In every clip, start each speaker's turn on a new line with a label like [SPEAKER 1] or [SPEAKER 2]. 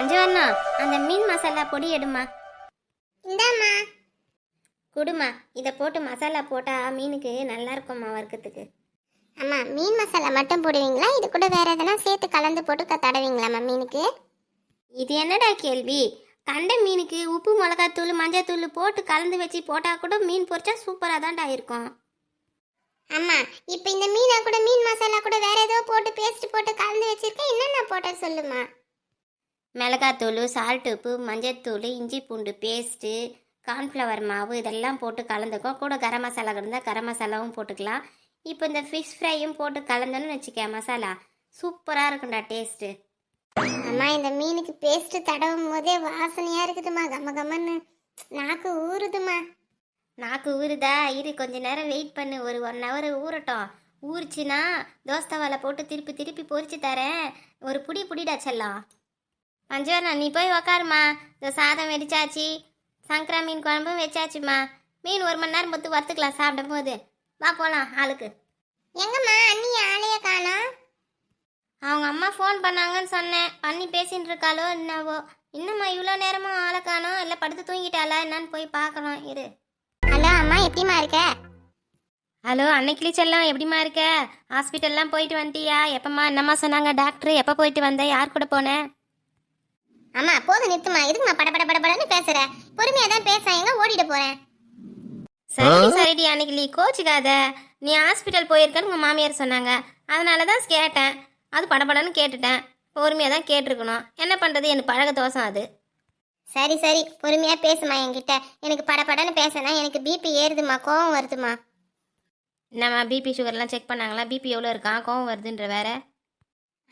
[SPEAKER 1] பஞ்சவர்ணா அந்த மீன் மசாலா பொடி எடுமா.
[SPEAKER 2] இந்தாம்மா.
[SPEAKER 1] குடுமா இதை போட்டு மசாலா போட்டா மீனுக்கு நல்லா இருக்கும்மா வறுக்கிறதுக்கு.
[SPEAKER 2] அம்மா மீன் மசாலா மட்டும் போடுவீங்களா? இது கூட வேற எதனா சேர்த்து கலந்து போட்டு க- தடவீங்களாம்மா மீனுக்கு?
[SPEAKER 1] இது என்னடா கேள்வி? கண்ட மீனுக்கு உப்பு மிளகாத்தூள் மஞ்சத்தூள் போட்டு கலந்து வச்சு போட்டா கூட மீன் பொரிச்சா சூப்பராக தான்டா இருக்கும்.
[SPEAKER 2] அம்மா இப்போ இந்த மீனை கூட மீன் மசாலா கூட வேற ஏதோ போட்டு பேஸ்ட் போட்டு கலந்து வச்சிருக்கேன். என்னென்ன போட்ட சொல்லுமா?
[SPEAKER 1] மிளகாத்தூள் சால்ட் உப்பு மஞ்சத்தூள் இஞ்சி பூண்டு பேஸ்ட்டு கார்ன்ஃப்ளவர் மாவு இதெல்லாம் போட்டு கலந்துக்கோ கூட கரம் மசாலா இருந்தால் கரம் மசாலாவும் போட்டுக்கலாம். இப்போ இந்த ஃபிஷ் ஃப்ரையும் போட்டு கலந்தோன்னு வச்சுக்க மசாலா. சூப்பராக இருக்கும்டா டேஸ்ட்டு
[SPEAKER 2] அம்மா இந்த மீனுக்கு பேஸ்ட் தடவும் போதே வாசனையா இருக்குதுமா கம்ம கம்மன்னு நாக்கு ஊறுதுமா
[SPEAKER 1] நாக்கு ஊறுதா? இரு கொஞ்ச நேரம் வெயிட் பண்ணு. ஒரு ஒன் ஹவர் ஊறட்டும். ஊறிச்சுன்னா தோசை தவால போட்டு திருப்பி திருப்பி பொரிச்சு தரேன். ஒரு புடி புடிடா செல்லம். பஞ்சவரணா நீ போய் உக்காருமா. இந்த சாதம் வெடிச்சாச்சு. சங்கரா மீன் குழம்பும் வச்சாச்சுமா. மீன் ஒரு மணி நேரம் பொத்து வறுத்துக்கலாம் சாப்பிடும் போது வா போகலாம் ஆளுக்கு.
[SPEAKER 2] எங்கம்மா அண்ணி ஆளைய காணோம்.
[SPEAKER 1] அவங்க அம்மா ஃபோன் பண்ணாங்கன்னு சொன்னேன். பண்ணி பேசின்னு இருக்காளோ என்னவோ. இன்னும்மா இவ்வளோ நேரமும் ஆளை காணோம்? இல்லை படுத்து தூங்கிட்டாளா? என்னன்னு போய் பார்க்கலாம் இரு.
[SPEAKER 2] ஹலோ அம்மா எப்படிம்மா இருக்க?
[SPEAKER 1] ஹலோ அன்னைக்கிளி செல்லம் எப்படிம்மா இருக்க? ஹாஸ்பிட்டல்லாம் போயிட்டு வந்துட்டியா எப்பம்மா என்னம்மா சொன்னாங்க? டாக்டர் எப்போ போயிட்டு வந்த? யார் கூட போனேன்
[SPEAKER 2] அம்மா போதும் நிறுத்துமா எதுக்குமா பட பட பட படன்னு பேசுற? பொறுமையா தான் பேச எங்க ஓடிட போறேன்
[SPEAKER 1] சரி சரிடி அன்னைக்கிளி கோச்சுக்காத. நீ ஹாஸ்பிட்டல் போயிருக்கன்னு உங்கள் மாமியார் சொன்னாங்க. அதனால தான் கேட்டேன். அது படபடன்னு கேட்டுட்டேன். பொறுமையாக தான் கேட்டிருக்கணும். என்ன பண்ணுறது எனக்கு பழக தோசம் அது.
[SPEAKER 2] சரி சரி. பொறுமையா பேசுமா என்கிட்ட. எனக்கு பட படன்னு பேசினா எனக்கு பிபி ஏறுதுமா கோவம் வருதுமா
[SPEAKER 1] என்னம்மா பிபி சுகர்லாம் செக் பண்ணாங்களா? பிபி எவ்வளோ இருக்கான் கோவம் வருதுன்ற வேற.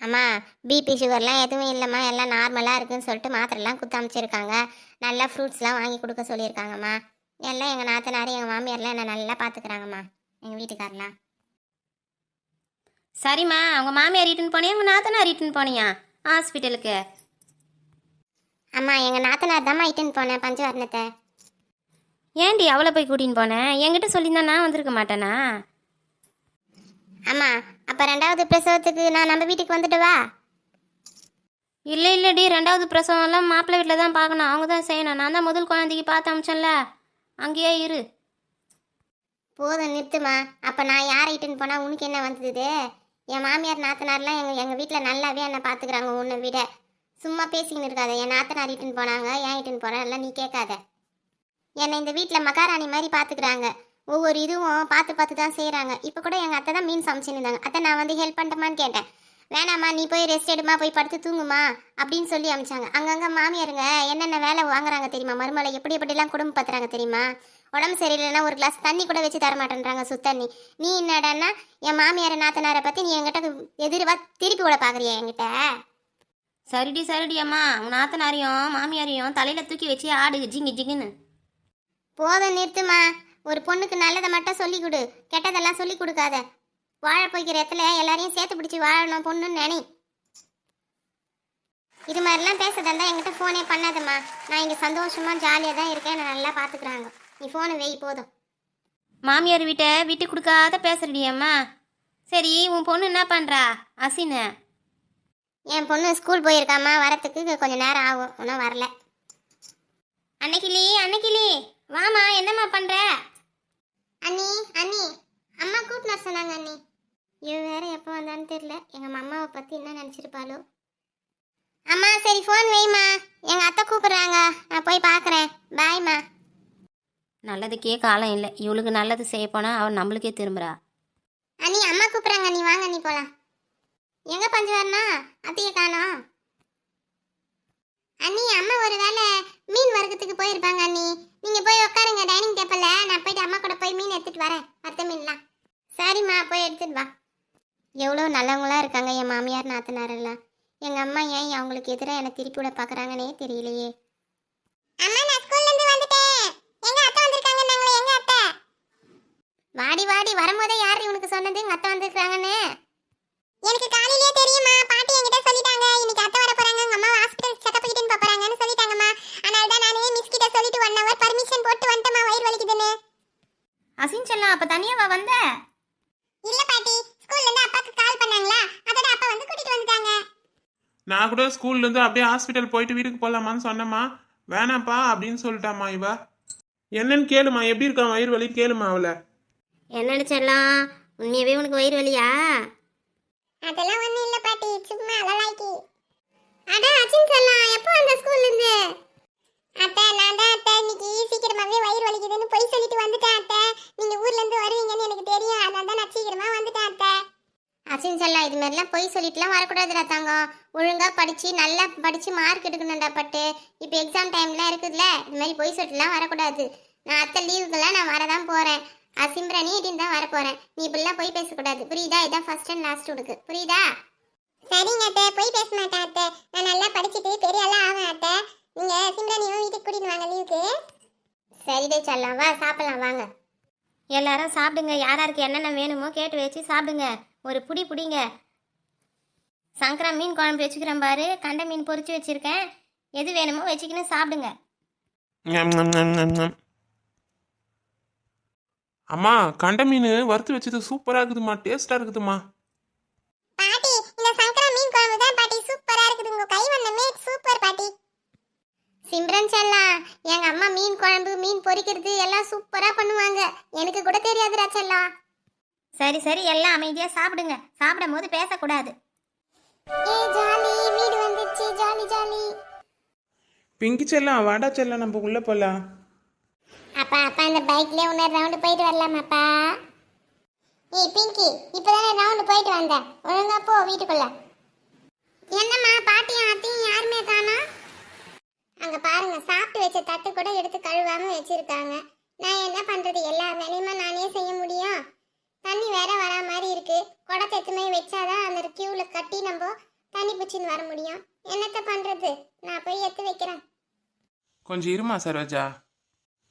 [SPEAKER 2] அம்மா பிபி சுகர்லாம் எதுவும் இல்லைம்மா எல்லாம் நார்மலாக இருக்குன்னு சொல்லிட்டு மாத்திரைலாம் குத்து அமைச்சிருக்காங்க நல்லா ஃப்ரூட்ஸ்லாம் வாங்கி கொடுக்க சொல்லியிருக்காங்கம்மா. எல்லாம் எங்கள் நாத்தனார் எங்கள் மாமியார்லாம் என்னை நல்லா பார்த்துக்கிறாங்கம்மா எங்கள் வீட்டுக்காரலாம்
[SPEAKER 1] சரிம்மா அவங்க மாமியார் ரிட்டன் போனியா உங்கள் நாத்தனார் ரிட்டன் போனியா? ஹாஸ்பிட்டலுக்கு
[SPEAKER 2] அம்மா எங்கள் நாத்தனார் தாம்மா இட்டுன்னு போனேன் பஞ்சவர்ணத்தை.
[SPEAKER 1] ஏன்டி அவளை போய் கூட்டின்னு போனேன் என்கிட்ட சொல்லியிருந்தா நான் வந்திருக்க மாட்டேனா?
[SPEAKER 2] அம்மா அப்போ ரெண்டாவது பிரசவத்துக்கு நான் நம்ம வீட்டுக்கு வந்துட்டு வா.
[SPEAKER 1] இல்லை இல்லைடி ரெண்டாவது பிரசவம்லாம் மாப்பிள்ளை வீட்டில் தான் பார்க்கணும். அவங்க தான் செய்யணும். நான் தான் முதல் குழந்தைக்கு பார்த்து அமிச்சேன்ல. அங்கேயே இரு.
[SPEAKER 2] போதும் நிறுத்துமா அப்போ நான் யாரை இட்டுன்னு போனால் உனக்கு என்ன வந்தது என் மாமியார் நாத்தனார்லாம் எங்கள் எங்கள் வீட்டில் நல்லாவே என்னை பார்த்துக்கிறாங்க உன்னை விட. சும்மா பேசிக்கின்னு இருக்காத. என் நாத்தனார் இட்டுன்னு போனாங்க ஏன் இட்டுன்னு போகிறேன் எல்லாம் நீ கேட்காத. என்னை இந்த வீட்டில் மகாராணி மாதிரி பார்த்துக்கிறாங்க. ஒவ்வொரு இதுவும் பார்த்து பார்த்து தான் செய்கிறாங்க இப்போ கூட எங்கள் அத்தை தான் மீன் சமைச்சுன்னு இருந்தாங்க. அத்தை நான் வந்து ஹெல்ப் பண்ணட்டுமான்னு கேட்டேன். வேணாம்மா நீ போய் ரெஸ்ட் எடுமா போய் படுத்து தூங்குமா அப்படின்னு சொல்லி அமிச்சாங்க. அங்கங்கே மாமியாருங்க என்னென்ன வேலை வாங்குறாங்க தெரியுமா? மருமலை எப்படி எப்படிலாம் குடும்பம் பத்துறாங்க தெரியுமா? உடம்பு சரியில்லைன்னா ஒரு கிளாஸ் தண்ணி கூட வச்சு தரமாட்டேன்றாங்க சுத்தண்ணி. நீ என்னடான்னா என் மாமியார் நாத்தனாரை பற்றி நீ என்கிட்ட எதிர்வா திருப்பி விட பார்க்குறியா என்கிட்ட?
[SPEAKER 1] சரிடி சரிடி அம்மா. உன் நாத்தனாரையும் மாமியாரையும் தலையில் தூக்கி வச்சு ஆடு ஜிங்கு ஜிங்குன்னு.
[SPEAKER 2] போதும் நிறுத்துமா ஒரு பொண்ணுக்கு நல்லதை மட்டும் சொல்லி கொடு கெட்டதெல்லாம் சொல்லி கொடுக்காத. வாழ போய்க்கிற இடத்துல எல்லாரையும் சேர்த்து பிடிச்சி வாழணும் பொண்ணுன்னு நினை. இது மாதிரிலாம் பேசுறதா இருந்தா என்கிட்ட ஃபோனே பண்ணாதம்மா. நான் இங்கே சந்தோஷமா ஜாலியாக தான் இருக்கேன். என்னை நல்லா பார்த்துக்குறாங்க நீ ஃபோனை வெய் போதும்.
[SPEAKER 1] மாமியார் வீட்டை விட்டு கொடுக்காத பேசுறடி அம்மா சரி உன் பொண்ணு என்ன பண்ணுறா அசினு.
[SPEAKER 2] என் பொண்ணு ஸ்கூல் போயிருக்காம்மா. வரத்துக்கு கொஞ்சம் நேரம் ஆகும். இன்னும் வரல.
[SPEAKER 1] அன்னைக்கிளி அன்னைக்கிளி. வாமா என்னம்மா பண்ணுற
[SPEAKER 2] அண்ணி அண்ணி. அம்மா கூப்பிட்டு வர சொன்னாங்க அண்ணி. இவ வேற எப்போ வந்தான்னு தெரியல. எங்க அம்மாவை பத்தி என்ன நினைச்சிருப்பாளோ. அம்மா சரி ஃபோன் வைம்மா. எங்க அத்தை கூப்பிடுறாங்க. நான் போய் பார்க்கறேன் பாய்மா
[SPEAKER 1] நல்லதுக்கே காலம் இல்லை. இவளுக்கு நல்லது செய்ய போனா அவள் நம்மளுக்கே திரும்புறா.
[SPEAKER 2] அண்ணி அம்மா கூப்பிடுறாங்க நீ வாங்க நீ போலாம். எங்க பஞ்சு வரனா அத்தையை காணோம். அண்ணி அம்மா ஒரு வேளை மீன் வறுக்கிறதுக்கு போயிருப்பாங்க அண்ணி நீங்க போய் உட்காருங்க டைனிங் டேபிள்ல நான் போயிட்டு அம்மா கூட போய் மீன் எடுத்துட்டு வரேன் வறுத்த மீன்லாம் சரிம்மா போய் எடுத்துட்டு வா எவ்வளோ நல்லவங்களா இருக்காங்க என் மாமியார் நாத்தனார் எல்லாம் எங்க அம்மா ஏன் அவங்களுக்கு எதிராக என்னை திருப்பி விட பாக்குறாங்கன்னே தெரியலையே. அம்மா நான் ஸ்கூல்ல இருந்து வந்துட்டேன். எங்க அத்தை வந்திருக்காங்க நாங்களே எங்க அத்தை? வாடி வாடி வரும்போதே யார் உனக்கு சொன்னது? எங்க அத்தை வந்திருக்காங்கன்னு எனக்கு காலையிலேயே தெரியுமா பாட்டி என்கிட்ட சொல்லிட்டாங்க. இன்னைக்கு அத்தை வர போறாங்க உங்க அம்மா ஹாஸ்பிடல் செக்கப் கிட்ட போப் போறாங்கன்னு சொல்லிட்டாங்கம்மா. அதனால தான் நானே மிஸ் கிட்ட சொல்லிட்டு ஒன் ஹவர் பர்மிஷன் போட்டு வந்துட்டேம்மா வயிறு வலிக்குதுன்னு.
[SPEAKER 1] அசின் செல்லம் அப்போ தனியாவா வந்த?
[SPEAKER 2] இல்ல பாட்டி ஸ்கூல்ல இருந்து அப்பாக்கு கால் பண்ணாங்களா? அதோட அப்பா வந்து கூட்டிட்டு வந்துட்டாங்க.
[SPEAKER 3] நான் கூட கூட ஸ்கூல்ல இருந்து அப்படியே ஹாஸ்பிட்டல் போயிட்டு வீட்டுக்கு போலாமான்னு சொன்னம்மா. வேணாம்ப்பா அப்படின்னு சொல்லிட்டாம்மா இவ. என்னன்னு கேளுமா எப்படி இருக்கா வயிறு வலி? கேளுமா அவளை.
[SPEAKER 1] என்னன்னு செல்லம் உண்மையாவே உனக்கு வயிறு வலியா?
[SPEAKER 2] அதெல்லாம் ஒண்ணும் இல்ல பாட்டி. சும்மா அலலாக்கி அட அச்சின் சொல்லலாம் எப்போ வந்த ஸ்கூல்ல இருந்து? அத்தை நான் தான் அத்தை. இன்னைக்கு சீக்கிரமாவே வயிறு வலிக்குதுன்னு பொய் சொல்லிட்டு வந்துட்டேன் அத்தை. நீங்க ஊர்ல இருந்து வருவீங்கன்னு எனக்கு தெரியும். அதனால தான் நான் சீக்கிரமா அச்சின் சொல்லலாம் இது மாதிரிலாம் பொய் சொல்லிட்டுலாம் வரக்கூடாதுடா தங்கம். ஒழுங்கா படிச்சு நல்லா படிச்சு மார்க் எடுக்கணும்டா பட்டு. இப்போ எக்ஸாம் டைம்லாம் இருக்குதுல்ல இது மாதிரி பொய் சொல்லிட்டுலாம் வரக்கூடாது. நான் அத்தை லீவுக்கெல்லாம் நான் வரதான் போறேன். அசிம்ரனி இடின்னு தான் வரப்போறேன். நீ இப்படிலாம் போய் பேசக்கூடாது. புரியுதா? இதான் ஃபர்ஸ்ட் அண்ட் லாஸ்ட் உனக்கு. புரியுதா? சரிங்க அத்தை. போய் பேச மாட்டேன் அத்தை. நான் நல்லா படிச்சுட்டு பெரிய ஆளா ஆவேன் அத்தை. நீங்க சிம்ரனியும் வீட்டுக்கு கூட்டிட்டு வாங்க லீவுக்கு சரிடே செல்லம் வா சாப்பிடலாம் வாங்க.
[SPEAKER 1] எல்லாரும் சாப்பிடுங்க. யார் யாருக்கு என்னென்ன வேணுமோ கேட்டு வச்சு சாப்பிடுங்க. ஒரு புடி புடிங்க. சங்கரா மீன் குழம்பு வச்சுக்கிறேன் பாரு. கண்ட மீன் பொரிச்சு வச்சிருக்கேன். எது வேணுமோ வச்சுக்கின்னு சாப்பிடுங்க.
[SPEAKER 3] அம்மா கண்ட மீன் வறுத்து வச்சது சூப்பரா இருக்குதுமா டேஸ்டா இருக்குதுமா
[SPEAKER 2] பாட்டி இந்த சங்கரா மீன் குழம்பு தான் பாட்டி சூப்பரா இருக்குது. கை வண்ணமே சூப்பர் பாட்டி. சிம்ரன் செல்லம் எங்க அம்மா மீன் குழம்பு மீன் பொரிக்கிறது எல்லாம் சூப்பரா பண்ணுவாங்க. எனக்கு கூட
[SPEAKER 1] சரி சரி எல்லாம் அமைதியாக சாப்பிடுங்க. சாப்பிடும் போது பேசக்கூடாது.
[SPEAKER 2] ஏ ஜாலி வீடு வந்துச்சு ஜாலி ஜாலி.
[SPEAKER 3] பிங்கி செல்லம் வாடா செல்லம் நம்ம உள்ள போலாம்.
[SPEAKER 2] அப்பா அப்பா இந்த பைக்ல இன்னொரு ரவுண்டு போயிட்டு வரலாமாப்பா? ஏய் பிங்கி இப்பதானே ரவுண்டு போயிட்டு வந்தேன் ஒழுங்கா போ வீட்டுக்குள்ள. என்னம்மா பாட்டியும் அத்தையும் யாருமே காணோம் அங்க பாருங்க சாப்பிட்டு வச்ச தட்டு கூட எடுத்து கழுவாம வச்சிருக்காங்க. நான் என்ன பண்றது? எல்லா வேலையுமா நானே செய்ய முடியும்? தண்ணி வேற வரா மாதிரி இருக்கு. குடத்தை எத்துமே வச்சாதான் அந்த கியூல கட்டி நம்ம தண்ணி பிடிச்சின்னு வர முடியும். என்னத்த பண்றது? நான் போய் எடுத்து வைக்கிறேன்.
[SPEAKER 3] கொஞ்சம் இருமா சரோஜா.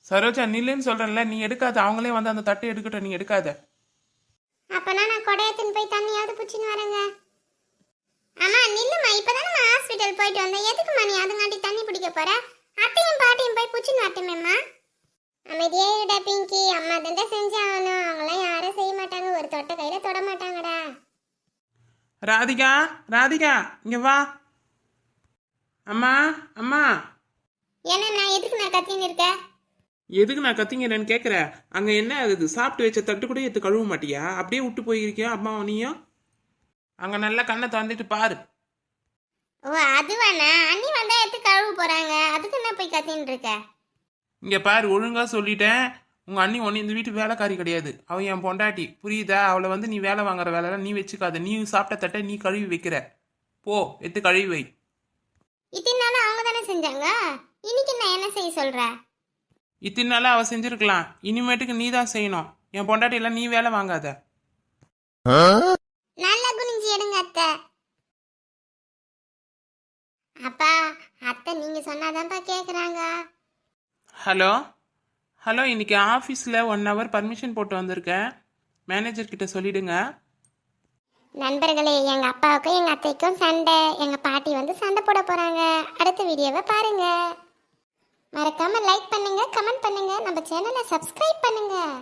[SPEAKER 3] சரோஜா நில்லுன்னு சொல்றேன்ல நீ எடுக்காத. அவங்களே வந்து அந்த தட்டை எடுக்கட்டும் நீ எடுக்காத.
[SPEAKER 2] அப்பனா நான் கொடையத்துன்னு போய் தண்ணியாவது பிடிச்சின்னு வரேங்க. அம்மா நில்லுமா இப்பதானே நான் ஹாஸ்பிட்டல் போயிட்டு வந்தேன். எதுக்குமா நீ அதுங்காட்டி தண்ணி பிடிக்க போற? அத்தையும் பாட்டியும் போய் பிடிச்சின்னு வரட்டுமேம்மா அமைதியே விட பிங்கி அம்மா தண்டை செஞ்சாகணும் அவங்களாம் யாரும் செய்ய மாட்டாங்க ஒரு தொட்ட கையில தொட மாட்டாங்கடா
[SPEAKER 3] ராதிகா ராதிகா இங்க வா. அம்மா அம்மா.
[SPEAKER 2] என்ன நான் எதுக்கு நான் கத்தின்னு இருக்கேன்
[SPEAKER 3] எதுக்கு நான் கத்திங்கிறேன்னு கேட்குறேன் அங்கே என்ன அது சாப்பிட்டு வச்ச தட்டு கூட எடுத்து கழுவ மாட்டியா? அப்படியே விட்டு போயிருக்கியா அம்மா நீயும்? அங்கே நல்லா கண்ணை திறந்துட்டு பாரு.
[SPEAKER 2] ஓ அதுவாண்ணா அண்ணி வந்தா எடுத்து கழுவு போறாங்க. அதுக்கு என்ன போய் கத்தின்னு இருக்க?
[SPEAKER 3] இங்கே பாரு ஒழுங்கா சொல்லிட்டேன். உங்கள் அண்ணி ஒன்று இந்த வீட்டு வேலைக்காரி கிடையாது. அவள் என் பொண்டாட்டி. புரியுதா? அவளை வந்து நீ வேலை வாங்குற வேலைலாம் நீ வச்சுக்காத. நீ சாப்பிட்ட தட்டை நீ கழுவி வைக்கிற. போ எடுத்து கழுவி வை.
[SPEAKER 2] இத்தனை நாள் அவங்க தானே செஞ்சாங்க? இன்னைக்கு நான் என்ன செய்ய சொல்ற?
[SPEAKER 3] இத்தனை நாளாக அவள் செஞ்சுருக்கலாம். இனிமேட்டுக்கு நீ தான் செய்யணும். என் பொண்டாட்டியெல்லாம் நீ வேலை வாங்காத.
[SPEAKER 2] நல்லா குனிஞ்சு எடுங்க அத்தை. அப்பா அத்தை நீங்க சொன்னாதான்ப்பா கேக்குறாங்க.
[SPEAKER 3] ஹலோ? ஹலோ இன்றைக்கி ஆஃபீஸில் ஒன் ஹவர் பர்மிஷன் போட்டு வந்திருக்கேன். மேனேஜர் கிட்ட சொல்லிடுங்க.
[SPEAKER 2] நண்பர்களே எங்கள் அப்பாவுக்கும் எங்கள் அத்தைக்கும் சண்டை. எங்கள் பாட்டி வந்து சண்டை போட போகிறாங்க அடுத்த வீடியோவை பாருங்க. மறக்காமல் லைக் பண்ணுங்கள் கமெண்ட் பண்ணுங்கள் நம்ம சேனலை சப்ஸ்கிரைப் பண்ணுங்கள்